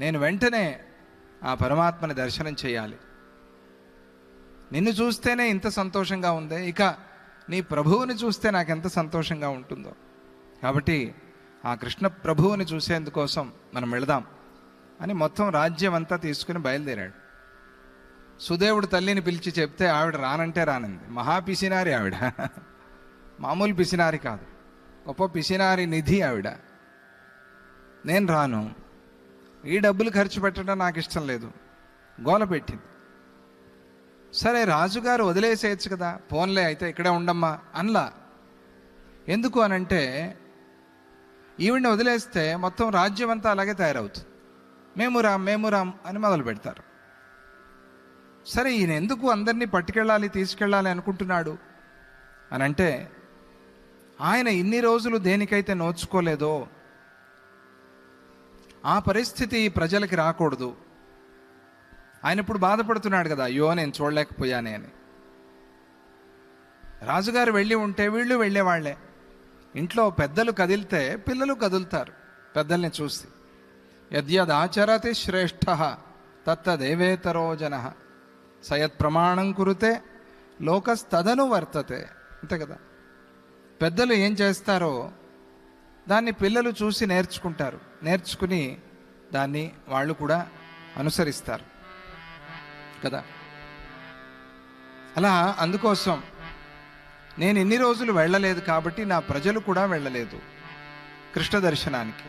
నేను వెంటనే ఆ పరమాత్మని దర్శనం చేయాలి. నిన్ను చూస్తేనే ఇంత సంతోషంగా ఉంది ఇక నీ ప్రభువుని చూస్తే నాకు ఎంత సంతోషంగా ఉంటుందో. కాబట్టి ఆ కృష్ణ ప్రభువుని చూసేందుకోసం మనం వెళదాం అని మొత్తం రాజ్యం అంతా తీసుకుని బయలుదేరాడు. సుదేవుడు తల్లిని పిలిచి చెప్తే ఆవిడ రానంటే రానంది. మహా పిసినారి ఆవిడ. మామూలు పిసినారి కాదు. గొప్ప పిసినారి నిధి ఆవిడ. నేను రాను. ఈ డబ్బులు ఖర్చు పెట్టడం నాకు ఇష్టం లేదు. గోల పెట్టింది. సరే రాజుగారు వదిలేసేయచ్చు కదా పోన్లే అయితే ఇక్కడే ఉండమ్మా అనలా. ఎందుకు అనంటే ఈవిడిని వదిలేస్తే మొత్తం రాజ్యం అంతా అలాగే తయారవుతుంది. మేము రాం మేము రాం అని మొదలు పెడతారు. సరే ఈయన ఎందుకు అందరినీ పట్టుకెళ్ళాలి తీసుకెళ్ళాలి అనుకుంటున్నాడు? అనంటే ఆయన ఇన్ని రోజులు దేనికైతే నోచుకోలేదో ఆ పరిస్థితి ప్రజలకి రాకూడదు. ఆయన ఇప్పుడు బాధపడుతున్నాడు కదా అయ్యో నేను చూడలేకపోయానే అని. రాజుగారు వెళ్ళి ఉంటే వీళ్ళు వెళ్ళేవాళ్ళే. ఇంట్లో పెద్దలు కదిలితే పిల్లలు కదులుతారు పెద్దల్ని చూసి. యద్యదాచరతి శ్రేష్ఠ తత్తదేవేతరో జన. సయత్ ప్రమాణం కురితే లోకస్తదను వర్తతే. అంతే కదా. పెద్దలు ఏం చేస్తారో దాన్ని పిల్లలు చూసి నేర్చుకుంటారు. నేర్చుకుని దాన్ని వాళ్ళు కూడా అనుసరిస్తారు. కదా? అలా అందుకోసం నేను ఇన్ని రోజులు వెళ్ళలేదు కాబట్టి నా ప్రజలు కూడా వెళ్ళలేదు. కృష్ణ దర్శనానికి.